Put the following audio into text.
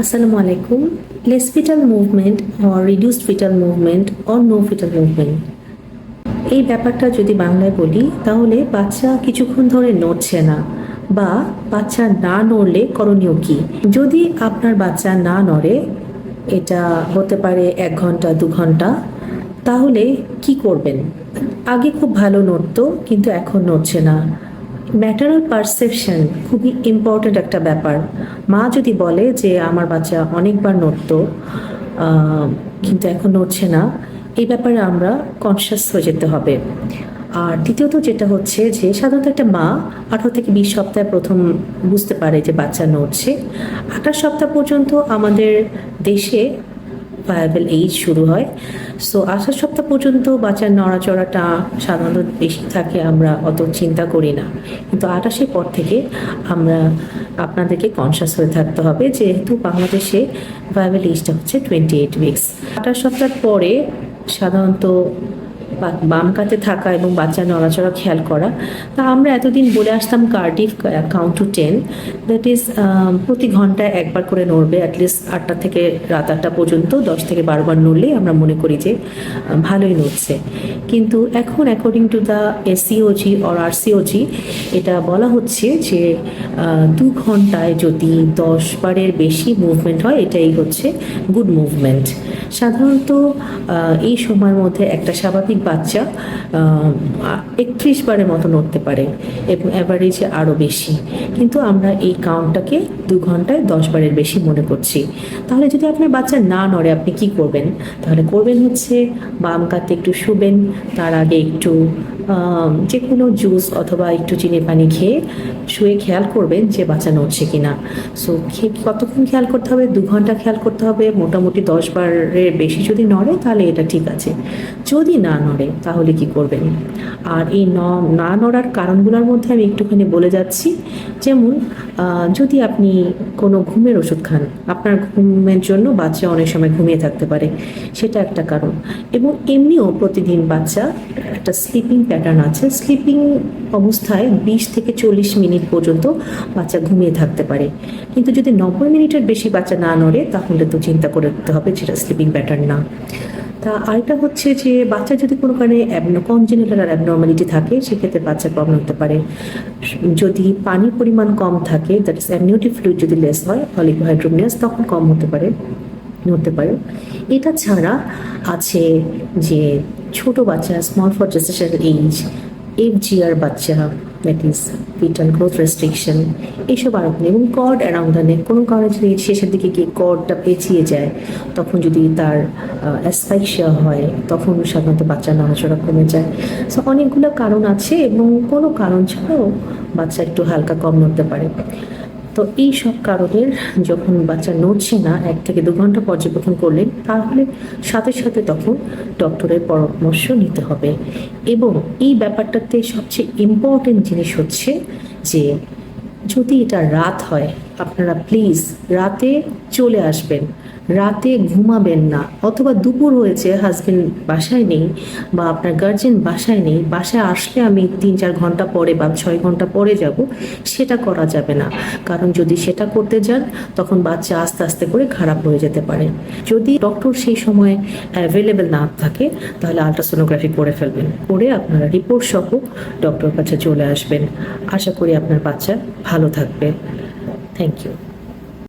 Assalamu alaikum. Less fetal movement or reduced fetal movement or no fetal movement. এই ব্যাপারটা যদি বাংলায় বলি, তাহলে বাচ্চা কিছুক্ষণ ধরে নড়ছে না বা বাচ্চা না নড়লে করণীয় কি যদি আপনার বাচ্চা না নড়ে, এটা হতে পারে এক ঘণ্টা, দু ঘণ্টা, তাহলে কি করবেন আগে খুব ভালো নড়তো, কিন্তু এখন নড়ছে না ম্যাটারাল পারসেপশন খুবই ইম্পর্ট্যান্ট একটা ব্যাপার। মা যদি বলে যে, আমার বাচ্চা অনেকবার নড়তো কিন্তু এখন নড়ছে না, এই ব্যাপারে আমরা কনসিয়াস হয়ে যেতে হবে। আর দ্বিতীয়ত যেটা হচ্ছে যে, সাধারণত একটা মা আঠারো থেকে বিশ সপ্তাহে প্রথম বুঝতে পারে যে, বাচ্চা নড়ছে। আঠাশ সপ্তাহ পর্যন্ত আমাদের দেশে ভায়াবল এইজ শুরু হয়। সো আসার সপ্তাহ পর্যন্ত বাচ্চার নড়াচড়াটা সাধারণত বেশি থাকে, আমরা অত চিন্তা করি না। কিন্তু আঠাশের পর থেকে আমরা আপনাদেরকে কনসাস হয়ে থাকতে হবে, যেহেতু বাংলাদেশে ভায়াবল এইজটা হচ্ছে টোয়েন্টি এইট উইকস আঠাশ সপ্তাহ পরে সাধারণত বাম কাতে থাকা এবং বাচ্চার নড়াচড়া খেয়াল করা। তা আমরা এতদিন বলে আসতাম Cardiff count to ten that is প্রতি ঘন্টায় একবার করে নড়বে অ্যাটলিস্ট আটটা থেকে রাত আটটা পর্যন্ত, দশ থেকে বারোবার নড়লেই আমরা মনে করি যে ভালোই নড়ছে। কিন্তু এখন according to the ACOG or RCOG এটা বলা হচ্ছে যে দু ঘন্টায় যদি দশ বারের বেশি মুভমেন্ট হয়, এটাই হচ্ছে গুড মুভমেন্ট সাধারণত এই সময়ের মধ্যে একটা স্বাভাবিক বাচ্চা একত্রিশ বারের মতো নড়তে পারে এবং অ্যাভারেজে আরও বেশি। কিন্তু আমরা এই কাউন্টটাকে দু ঘন্টায় দশ বারের বেশি মনে করছি। তাহলে যদি আপনার বাচ্চা না নড়ে, আপনি কি করবেন? তাহলে করবেন হচ্ছে বাম কাতে একটু শুবেন, তার আগে একটু যে কোনো জুস অথবা একটু চিনি পানি খেয়ে শুয়ে খেয়াল করবেন যে বাচ্চা নড়ছে কিনা। সো খেয়ে কতক্ষণ খেয়াল করতে হবে? দু ঘণ্টা খেয়াল করতে হবে। মোটামুটি দশ বারের বেশি যদি নড়ে, তাহলে এটা ঠিক আছে। যদি না নড়ে, তাহলে কি করবেন? আর এই ন- নড়ার কারণগুলোর মধ্যে আমি একটুখানি বলে যাচ্ছি। যেমন যদি আপনি কোনো ঘুমের ওষুধ খান, আপনার ঘুমের জন্য বাচ্চা অনেক সময় ঘুমিয়ে থাকতে পারে। সেটা একটা কারণ। এবং এমনিও প্রতিদিন বাচ্চা একটা স্লিপিং প্যাটার্ন আছে। স্লিপিং অবস্থায় বিশ থেকে চল্লিশ মিনিট পর্যন্ত বাচ্চা ঘুমিয়ে থাকতে পারে। কিন্তু যদি নব্বই মিনিটের বেশি বাচ্চা না নড়ে, তাহলে তো চিন্তা করে দিতে হবে যেটা স্লিপিং প্যাটার্ন না। তা আরেকটা হচ্ছে যে, বাচ্চা যদি কোনো কারণে কনজেনিটাল আর অ্যাবনর্মালিটি থাকে, সেক্ষেত্রে বাচ্চা প্রবলেম হতে পারে। যদি পানির পরিমাণ কম থাকে দ্যাট ইস অ্যামনিওটিক ফ্লুইড যদি লেস হয় অলিগোহাইড্রোমিয়াস তখন কম হতে পারে। নড়তে পারে। এটা ছাড়া আছে যে ছোট বাচ্চা small for gestation age FGR বাচ্চা that is fetal growth restriction এইসব আরোপ এবং কর্ড অ্যারাউন্ড দ্য নেক কোনো কারণে যদি শেষের দিকে গিয়ে কর্ডটা পেঁচিয়ে যায়, তখন যদি তার অ্যাসপাইক্সিয়া হয়, তখন সাধারণত বাচ্চার নড়াচড়া কমে যায়। সো অনেকগুলো কারণ আছে এবং কোনো কারণ ছাড়াও বাচ্চা একটু হালকা কম নড়তে পারে। তো এই সব কারণের যখন বাচ্চা নড়ছে না, এক থেকে দু ঘণ্টা পর্যবেক্ষণ করলেন তাহলে সাথে সাথে তখন ডক্টরের পরামর্শ নিতে হবে। এবং এই ব্যাপারটাতে সবচেয়ে ইম্পর্টেন্ট জিনিস হচ্ছে যে, যদি এটা রাত হয় আপনারা প্লিজ রাতে চলে আসবেন। রাতে ঘুমাবেন না। অথবা দুপুর হয়েছে হাজবেন্ড বাসায় নেই বা আপনার গার্জেন বাসায় নেই, বাসায় আসলে আমি তিন চার ঘণ্টা পরে বা ছয় ঘণ্টা পরে যাব, সেটা করা যাবে না। কারণ যদি সেটা করতে যান, তখন বাচ্চা আস্তে আস্তে করে খারাপ হয়ে যেতে পারে। যদি ডক্টর সেই সময় অ্যাভেলেবেল না থাকে, তাহলে আলট্রাসোনোগ্রাফি করে ফেলবেন। করে আপনারা রিপোর্ট সহ ডক্টর কাছে চলে আসবেন। আশা করি আপনার বাচ্চা ভালো থাকবে। Thank you